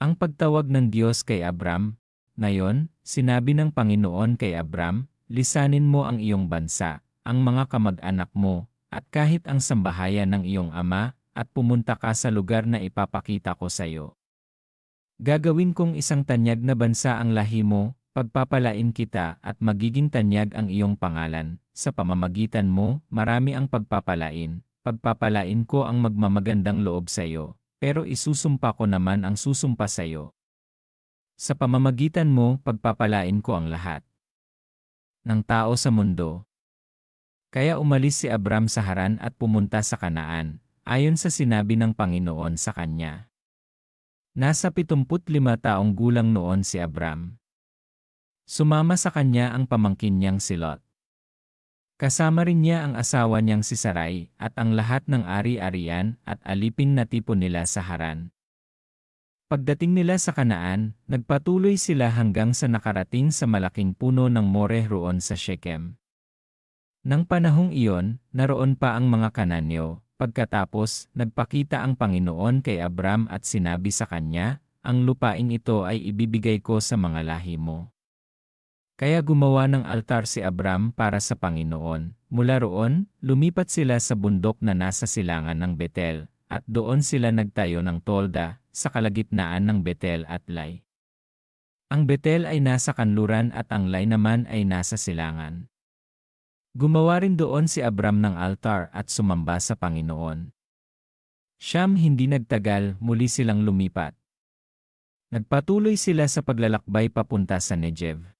Ang pagtawag ng Diyos kay Abram, ngayon, sinabi ng Panginoon kay Abram, lisanin mo ang iyong bansa, ang mga kamag-anak mo, at kahit ang sambahayan ng iyong ama, at pumunta ka sa lugar na ipapakita ko sa iyo. Gagawin kong isang tanyag na bansa ang lahi mo, pagpapalain kita at magiging tanyag ang iyong pangalan. Sa pamamagitan mo, marami ang pagpapalain. Pagpapalain ko ang magmamagandang loob sa iyo, pero isusumpa ko naman ang susumpa sa iyo. Sa pamamagitan mo, pagpapalain ko ang lahat ng tao sa mundo. Kaya umalis si Abram sa Haran at pumunta sa Kanaan, ayon sa sinabi ng Panginoon sa kanya. Nasa 75 taong gulang noon si Abram. Sumama sa kanya ang pamangkin niyang si Lot. Kasama rin niya ang asawa niyang si Sarai at ang lahat ng ari-arian at alipin na tipo nila sa Haran. Pagdating nila sa Kanaan, nagpatuloy sila hanggang sa nakarating sa malaking puno ng More roon sa Shechem. Nang panahong iyon, naroon pa ang mga Kananyo, Pagkatapos, nagpakita ang Panginoon kay Abram at sinabi sa kanya, ang lupain ito ay ibibigay ko sa mga lahi mo. Kaya gumawa ng altar si Abram para sa Panginoon. Mula roon, lumipat sila sa bundok na nasa silangan ng Betel, at doon sila nagtayo ng tolda, sa kalagitnaan ng Betel at Lai. Ang Betel ay nasa kanluran at ang Lai naman ay nasa silangan. Gumawa rin doon si Abram ng altar at sumamba sa Panginoon. Siyam hindi nagtagal, muli silang lumipat. Nagpatuloy sila sa paglalakbay papunta sa Negev.